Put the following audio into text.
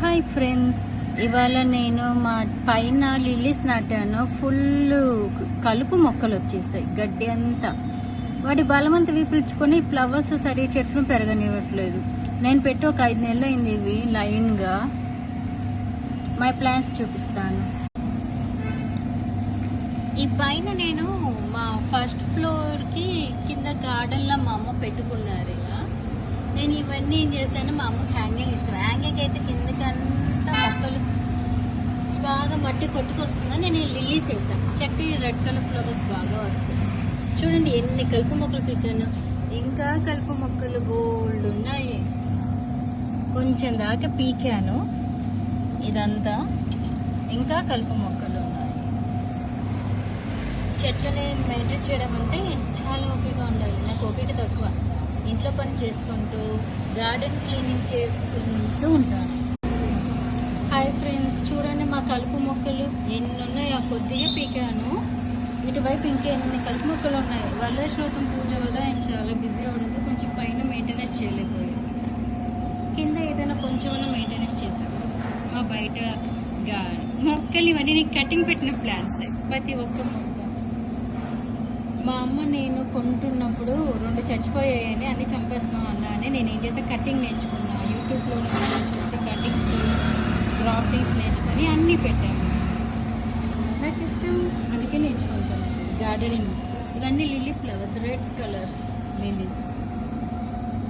Hi friends ఇవాళ నేను మా పైన లిల్లీస్ నాటాను. ఫుల్ కలుపు మొక్కలు వచ్చేసాయి గడ్డి అంతా. వాటి బలమంతా విపిల్చుకొని ఫ్లవర్స్ సరి చెట్లు పెరగనివ్వట్లేదు. నేను పెట్టి ఒక ఐదు నెలలు అయింది ఇవి లైన్గా. మై ప్లాన్స్ చూపిస్తాను. ఈ పైన నేను మా ఫస్ట్ ఫ్లోర్కి కింద గార్డెన్లో మా అమ్మ పెట్టుకున్నారు ఇలా నేను ఇవన్నీ ఏం చేశాను మా అమ్మకి హ్యాంగింగ్ ఇష్టం. హ్యాంగింగ్ అయితే కిందకంతా మొక్కలు బాగా మట్టి కొట్టుకొస్తుందని నేను లిలీస్ లిల్లీస్ వేసాను చెక్క ఈ రెడ్ కలర్ ఫ్లవర్స్ బాగా వస్తాయి. చూడండి ఎన్ని కలుపు మొక్కలు పెట్టాను. ఇంకా కలుపు మొక్కలు గోల్డ్ ఉన్నాయి. కొంచెం దాకా పీకాను. ఇదంతా ఇంకా కలుపు మొక్కలు ఉన్నాయి. చెట్లని మెయింటైన్ చేయడం అంటే చాలా ఓపిక ఉండాలి. నాకు ఓపిక తక్కువ. ఇంట్లో పని చేసుకుంటూ గార్డెన్ క్లీనింగ్ చేసుకుంటూ ఉంటాను. హాయ్ ఫ్రెండ్స్ చూడండి మా కలుపు మొక్కలు ఎన్ని ఉన్నాయో ఆ కొద్దిగా పీకాను. ఇటువైపు ఇంకా ఎన్ని కలుపు మొక్కలు ఉన్నాయి. వరలక్ష్మతం పూజ వల్ల నేను చాలా బిజీ అవడంతో కొంచెం పైన మెయింటెనెన్స్ చేయలేకపోయాను. కింద ఏదైనా కొంచెం మెయింటెనెన్స్ చేశాను మా బయట గార్డెన్ మొక్కలు ఇవన్నీ నేను కటింగ్ పెట్టిన ప్లాంట్స్ ప్రతి ఒక్క మొక్క మా అమ్మ నేను కొంటున్నప్పుడు రెండు చచ్చిపోయాయని అన్ని చంపేస్తున్నాం అన్న అని నేను ఏం చేస్తే కటింగ్ నేర్చుకున్నా. యూట్యూబ్లో చూసి కటింగ్స్ గ్రాఫిక్స్ నేర్చుకొని అన్నీ పెట్టాను నాకు ఇష్టం అందుకే నేర్చుకుంటాను గార్డెనింగ్. ఇవన్నీ lily flowers red colour lily.